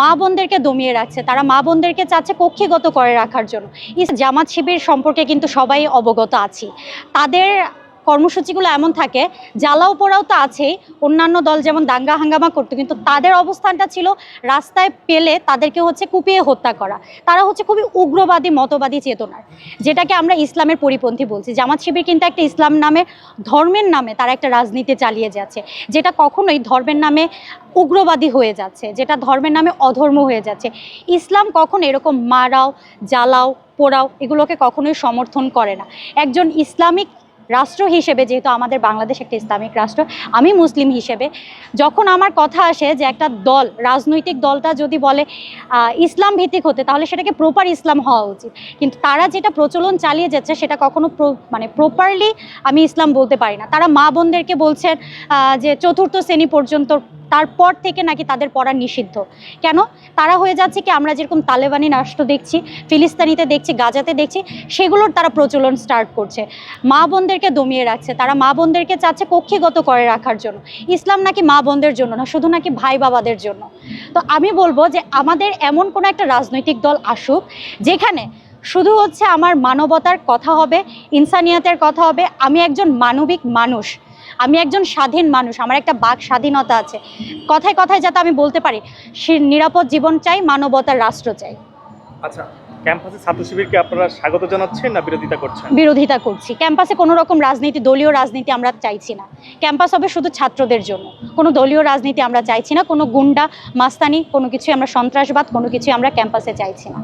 মা বোনদেরকে দমিয়ে রাখছে। তারা মা বোনদেরকে চাচ্ছে কক্ষিগত করে রাখার জন্য। ইস, জামাত শিবির সম্পর্কে কিন্তু সবাই অবগত আছি। তাদের কর্মসূচিগুলো এমন থাকে, জ্বালাও পোড়াও তো আছেই, অন্যান্য দল যেমন দাঙ্গা হাঙ্গামা করতো, কিন্তু তাদের অবস্থানটা ছিল রাস্তায় পেলে তাদেরকে হচ্ছে কুপিয়ে হত্যা করা। তারা হচ্ছে খুবই উগ্রবাদী, মতবাদী চেতনার, যেটাকে আমরা ইসলামের পরিপন্থী বলছি। জামাত শিবির কিন্তু একটা ইসলাম নামে, ধর্মের নামে তারা একটা রাজনীতি চালিয়ে যাচ্ছে, যেটা কখনোই ধর্মের নামে উগ্রবাদী হয়ে যাচ্ছে, যেটা ধর্মের নামে অধর্ম হয়ে যাচ্ছে। ইসলাম কখনো এরকম মারাও, জ্বালাও, পোড়াও, এগুলোকে কখনোই সমর্থন করে না। একজন ইসলামিক রাষ্ট্র হিসেবে, যেহেতু আমাদের বাংলাদেশ একটা ইসলামিক রাষ্ট্র, আমি মুসলিম হিসেবে, যখন আমার কথা আসে যে একটা দল, রাজনৈতিক দলটা যদি বলে ইসলাম ভিত্তিক হতে, তাহলে সেটাকে প্রপার ইসলাম হওয়া উচিত। কিন্তু তারা যেটা প্রচলন চালিয়ে যাচ্ছে, সেটা কখনো মানে প্রপারলি আমি ইসলাম বলতে পারি না। তারা মা বোনদেরকে বলছেন যে চতুর্থ শ্রেণি পর্যন্ত তারপর থেকে নাকি তাদের পড়া নিষিদ্ধ। কেন? তারা হয়ে যাচ্ছে কি আমরা যেরকম তালেবানি রাষ্ট্র দেখছি, ফিলিস্তানিতে দেখছি, গাজাতে দেখছি, সেগুলোর তারা প্রচলন স্টার্ট করছে। মা বোনদেরকে দমিয়ে রাখছে, তারা মা বোনদেরকে চাচ্ছে কক্ষিগত করে রাখার জন্য। ইসলাম নাকি মা বোনদের জন্য না, শুধু নাকি ভাই বাবাদের জন্য। তো আমি বলব যে আমাদের এমন কোনো একটা রাজনৈতিক দল আসুক, যেখানে শুধু হচ্ছে আমার মানবতার কথা হবে, ইনসানিয়াতের কথা হবে, আমি একজন মানবিক মানুষ। আমি একজন স্বাধীন মানুষ আমার একটা বাক স্বাধীনতা আছে। কথায় কথায় যাতে আমি বলতে পারি নিরাপদ জীবন চাই মানবতার রাষ্ট্র চাই। আচ্ছা ক্যাম্পাসে ছাত্র শিবিরকে আপনারা স্বাগত জানাচ্ছেন না বিরোধিতা করছেন? বিরোধিতা করছি। ক্যাম্পাসে কোনো রকম রাজনীতি দলীয় রাজনীতি আমরা চাইছি না। ক্যাম্পাস হবে শুধু ছাত্রদের জন্য। কোনো দলীয় রাজনীতি আমরা চাইছি না কোনো গুন্ডা মাস্তানি কোনো কিছু আমরা সন্ত্রাসবাদ কোনো কিছু আমরা ক্যাম্পাসে চাইছি না।